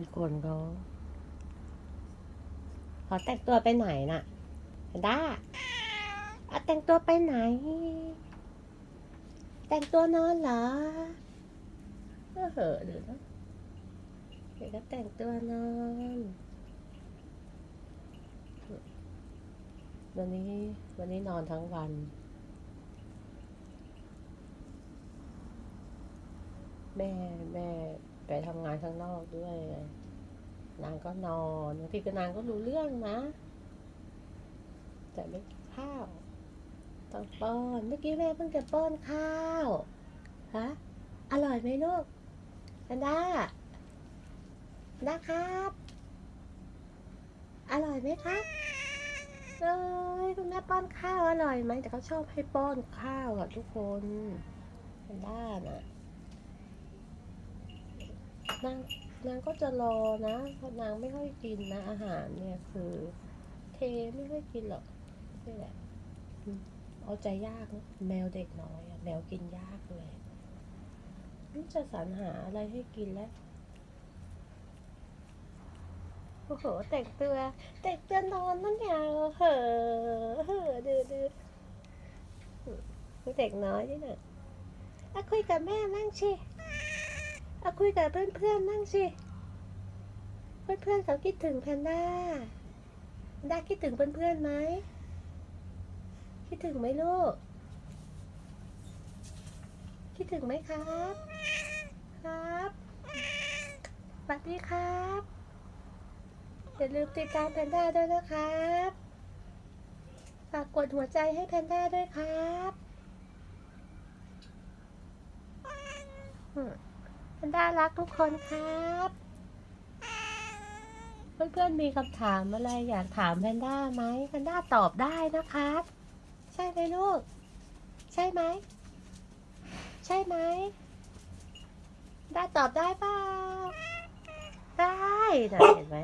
มีคนเขาขอแต่งตัวไปไหนน่ะแพนด้าเอาแต่งตัวไปไหน แต่งตัวนอนเหรอเออเหอะหรือนะเดี๋ยวก็แต่งตัวนอนวันนี้วันนี้นอนทั้งวันแม่แม่ ไปทำงานข้างนอกด้วย นางก็นอนบางทีก็นางก็รู้เรื่องนะ แต่ไม่กินข้าว ต้องป้อนเมื่อกี้แม่เพิ่งจะป้อนข้าวฮะอร่อยไหมลูกอันดาอันดาครับ อร่อยไหมครับเอ้ยคุณแม่ป้อนข้าวอร่อยไหมแต่เขาชอบให้ป้อนข้าวอะทุกคนอันด้าน่ะ นางนางก็จะรอนะเพราะนางไม่ค่อยกินนะอาหารเนี่ยคือ เทไม่ค่อยกินหรอกนี่แหละเอาใจยากนะแมวเด็กน้อยแมวกินยากเลยนี่จะสรรหาอะไรให้กินแล้วโอ้โหแต่งตัวแต่งตัวนอนนั่นยาวเหอะเหอะดื้อดื้อเด็กน้อยนี่น่ะอะคุยกับแม่นั่งชิ เอาคุยกับเพื่อนๆนั่งสิเพื่อนๆเขาคิดถึงแพนด้าแพนด้าคิดถึงเพื่อนๆไหมคิดถึงไหมลูก คิดถึงไหมครับ ครับสวัสดีครับอย่าลืมติดตามแพนด้าด้วยนะครับฝากกดหัวใจให้แพนด้าด้วยครับอืม นด้ารักทุกคนครับ เพื่อนๆมีคำถามอะไรอยากถามแพนด้าไหมแพนด้าตอบได้นะครับ ใช่ไหมลูก ใช่ไหม ใช่ไหมได้ตอบได้เปล่าได้นะเห็นไหม